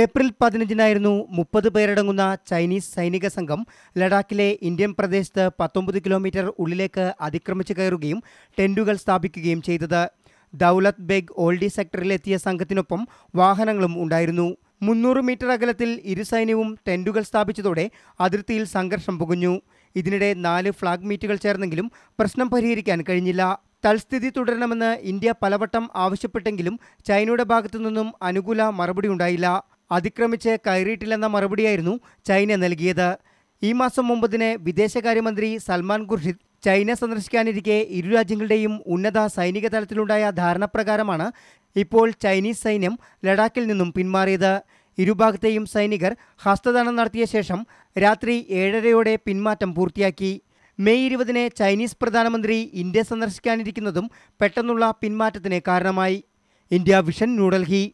April പതിനഞ്ചിനായിരുന്നു മുപ്പത് പേരടങ്ങുന്ന Chinese സൈനിക സംഘം ലഡാക്കിലെ ഇന്ത്യൻ പ്രദേശത്ത് പത്തൊമ്പത് കിലോമീറ്റർ ഉള്ളിലേക്ക് അതിക്രമിച്ചു കയറുകയും ടെന്റുകൾ സ്ഥാപിക്കുകയും ചെയ്തത്. ദൗലത് ബേഗ് ഓൾഡി സെക്ടറിലെത്തിയ സംഘത്തിനൊപ്പം വാഹനങ്ങളും ഉണ്ടായിരുന്നു. മുന്നൂറ് മീറ്റർ അകലത്തിൽ ഇരു സൈന്യവും ടെന്റുകൾ സ്ഥാപിച്ചതോടെ അതിർത്തിയിൽ സംഘർഷം പുകഞ്ഞു. ഇതിനിടെ നാല് ഫ്ളാഗ് മീറ്റുകൾ ചേർന്നെങ്കിലും പ്രശ്നം പരിഹരിക്കാൻ കഴിഞ്ഞില്ല. തൽസ്ഥിതി തുടരണമെന്ന് ഇന്ത്യ പലവട്ടം ആവശ്യപ്പെട്ടെങ്കിലും ചൈനയുടെ ഭാഗത്തു നിന്നും അനുകൂല മറുപടി ഉണ്ടായില്ല. അതിക്രമിച്ച് കയറിയിട്ടില്ലെന്ന മറുപടിയായിരുന്നു ചൈന നൽകിയത്. ഈ മാസം ഒമ്പതിന് വിദേശകാര്യമന്ത്രി സൽമാൻ ഖുർഷിദ് ചൈന സന്ദർശിക്കാനിരിക്കെ ഇരു രാജ്യങ്ങളുടെയും ഉന്നത സൈനിക തലത്തിലുണ്ടായ ധാരണപ്രകാരമാണ് ഇപ്പോൾ ചൈനീസ് സൈന്യം ലഡാക്കിൽ നിന്നും പിന്മാറിയത്. ഇരുഭാഗത്തെയും സൈനികർ ഹസ്തദാനം നടത്തിയ ശേഷം രാത്രി ഏഴരയോടെ പിന്മാറ്റം പൂർത്തിയാക്കി. മെയ് ഇരുപതിന് ചൈനീസ് പ്രധാനമന്ത്രി ഇന്ത്യ സന്ദർശിക്കാനിരിക്കുന്നതും പെട്ടെന്നുള്ള പിന്മാറ്റത്തിന് കാരണമായി. India vision New Delhi